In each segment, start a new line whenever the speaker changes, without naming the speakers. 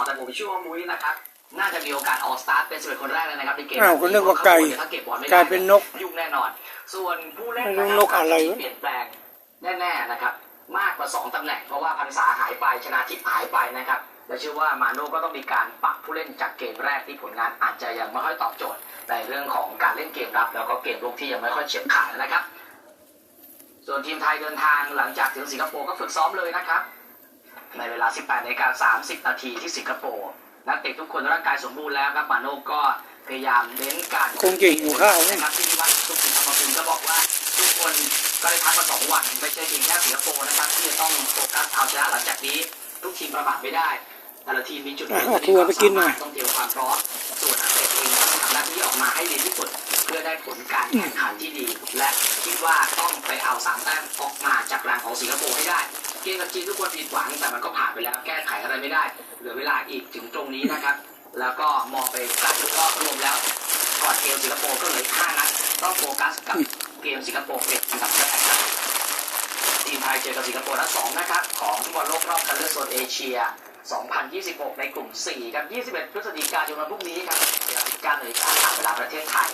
อนแต่ผมเชื่อว่ามุ้ยนะครับน่าจะมีโอกาสออกสตาร์ทเป็นสิบเอ็ดคนแรกเลยนะครับในเกม
อ้าวก็นึกว่าไก่
ถ้าเก็บบอลไม่ได้
กลายเป็นนก
ยุ่งแน่นอน ส่วนผู้เล่น
ไม่รู้
คบ
นกอะไรวะ
ที่เปลี่ยนแปลงแน่ๆนะครับ มากกว่า2ตำแหน่งเพราะว่าพันษาหายไปชนะทิพย์หายไปนะครับและเชื่อว่ามาโน่ก็ต้องมีการปรับผู้เล่นจากเกมแรกที่ผลงานอาจจะยังไม่ค่อยตอบโจทย์ในเรื่องของการเล่นเกมรับ แล้วก็เกมรุกที่ยังไม่ค่อยเฉียบขาดนะครับ ส่วนทีมไทยเดินทางหลังจากถึงสิงคโปร์ก็ฝึกซ้อมเลยนะครับ ในเวลา 18นาฬิกา30 นาทีที่สิงคโปร์นักเตะทุกคนร่างกายสมบูรณ์แล้วครับมาโน่ก็พยายามเน้นการ
คงจะหิวข้าวนะ
นะครับที่นิวัฒน์สุขสินธรรมคุณก็บอกว่าทุกคนก็ได้พักมาสองวันไม่ใช่เพียงแค่สิงคโปร์นะครับที่จะต้องโฟกัสเอาชนะหลังจากนี้ทุกทีมประมาทไม่ได้ แต่ละทีมมีจุด
เอาทัวร์ไปกินหน่อย
ต้องเตรียมความพร้อมส่วนนักเตะเองก็ต้องทำหน้าที่ออกมาให้ดีที่สุดเพื่อได้ผลการแข่งขันที่ดี และคิดว่าต้องไปเอาสามแต้มออกมาจากรังของสิงคโปร์ให้ได้ เกมกับจีนทุกคนผิดหวังแต่มันก็ผ่านไปแล้วแก้ไขอะไรไม่ได้ เหลือเวลาอีกถึงตรงนี้นะครับ แล้วก็มองไปไกลก็รวมแล้วก่อนเกมสิงคโปร์ก็เหลือห้านัดต้องโฟกัสกับเกมสิงคโปร์เป็นอันดับแรกครับทีมไทยเจอกับสิงคโปร์นัดสองนะครับของฟุตบอลโลกรอบคัดเลือกโซนเอเชีย 2026 ในกลุ่ม 4 ครับ 21 พฤศจิกายนวันพรุ่งนี้ครับเวลา19นาฬิกาตามเวลาประเทศไทย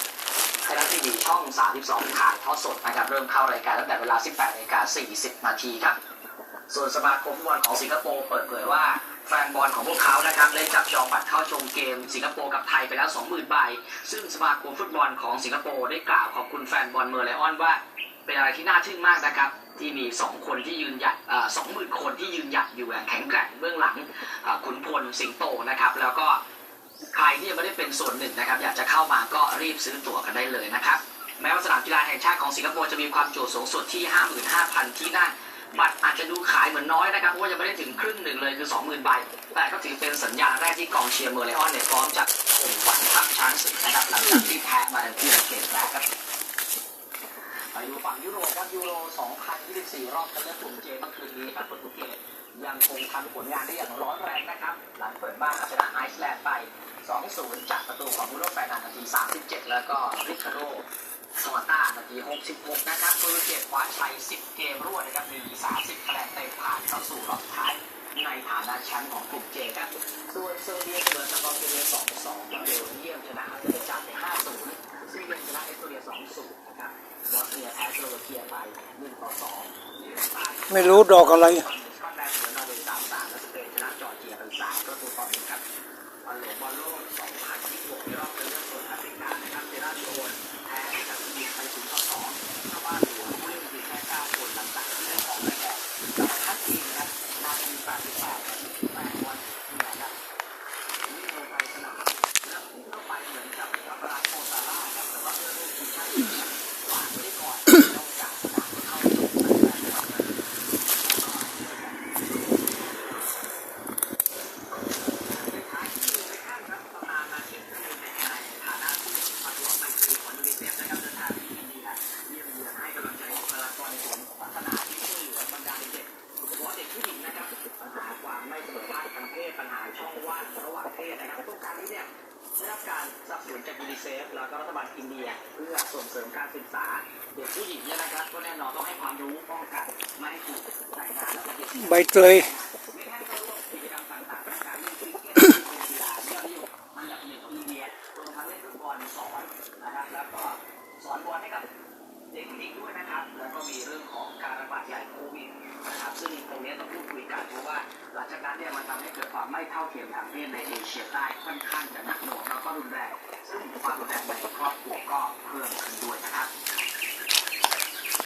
ไทยรัฐทีวีช่อง 32 ถ่ายทอดสดนะครับ เริ่มเข้ารายการตั้งแต่เวลา 18นาฬิกา40นาทีครับ ส่วนสมาคมฟุตบอลของสิงคโปร์เปิดเผยว่าแฟนบอลของพวกเขานะครับได้จับจองบัตรเข้าชมเกมสิงคโปร์กับไทยไปแล้ว 20,000ใบ ซึ่งสมาคมฟุตบอลของสิงคโปร์ได้กล่าวขอบคุณแฟนบอลเมอร์ไลออนว่า เป็นอะไรที่น่าทึ่งมากนะครับ ที่มี 2 คนที่ยืนหยัดสองหมื่นคนที่ยืนหยัดอยู่อย่างแข็งแกร่งเบื้องหลังขุนพลสิงโตนะครับ แล้วก็ใครที่ยังไม่ได้เป็นส่วนหนึ่งนะครับ อยากจะเข้ามาก็รีบซื้อตั๋วกันได้เลยนะครับ แม้ว่าสนามกีฬาแห่งชาติของสิงคโปร์จะมีความจุสูงสุดที่ 55,000 ที่นั่ง บัตรอาจจะดูขายเหมือนน้อยนะครับเพราะว่ายังไม่ได้ถึงครึ่งหนึ่งเลยคือ 20,000ใบแต่ก็ถือเป็นสัญญาณแรกที่กองเชียร์เมอร์เลออนเนี่ยพร้อมจะข่มขวัญทัพช้างศึกนะครับหลังจากที่แพ้มาในที่เกมแรกครับไปดูฝั่งยุโรปว่ายูโร 2024 รอบคัดเลือกกลุ่มเจเมื่อคืนนี้ครับโปรตุเกสยังคงทำผลงานได้อย่างร้อนแรงนะครับ หลังเปิดบ้านเอาชนะไอซ์แลนด์ไป 2-0 จากประตูของบูโรแฟนันนาที 37 แล้วก็ริคาโด สวัต้านาที66 นะครับโปรตุเกสคว้าชัย 10 เกมรวดนะครับมี30คะแนนเต็มผ่านเข้าสู่รอบสุดท้ายในฐานะแชมป์ของกลุ่มเจครับส่วนเซอร์เบียเสมอสกอร์เบีย2-2กับเบลเยียมชนะอังกฤษจากไป5-0สวีเดนชนะเอสโตเนีย2-0นะครับบอสเนียแพ้สโลวาเกียไป1ต่อ2เหนือใต้
ไม่รู้ดอกอะไร
สกอตแลนด์เหนือนอร์เวย์3-3และสเปนชนะจอร์เจียไป3ประตูต่อ1ครับบอลโลกบอลโลก2026ในรอบ ช่องว่างระหว่างเพศนะครับโครงการนี้เนี่ยได้รับการสนับสนุนจากยูนิเซฟแล้วก็รัฐบาลอินเดีย เพื่อส่งเสริมการศึกษาเด็กผู้หญิงเนี่ยนะครับก็แน่นอนต้องให้ความรู้ป้องกันไม่ให้ถูกใส่าและก็
ใบเตย
ไม่ให้เข้าร่วมกิจกรรมต่างๆในการเล่นคริกเตเป็นกีฬายอดนิยมอันดับหนึ่งของอินเดียรวมทั้งเล่นฟุตบอลสอนนะครับแล้วก็สอนบอลให้กับเด็กผู้หญิงด้วยนะครับแล้วก็มี เพราะว่าหลังจากนั้นเนี่ยมันทำให้เกิดความไม่เท่าเทียมทางเพศในเอเชียใต้ค่อนข้างจะหนักหน่วงแล้วก็รุนแรงซึ่งความรุนแรงในครอบครัวก็เพิ่มขึ้นด้วย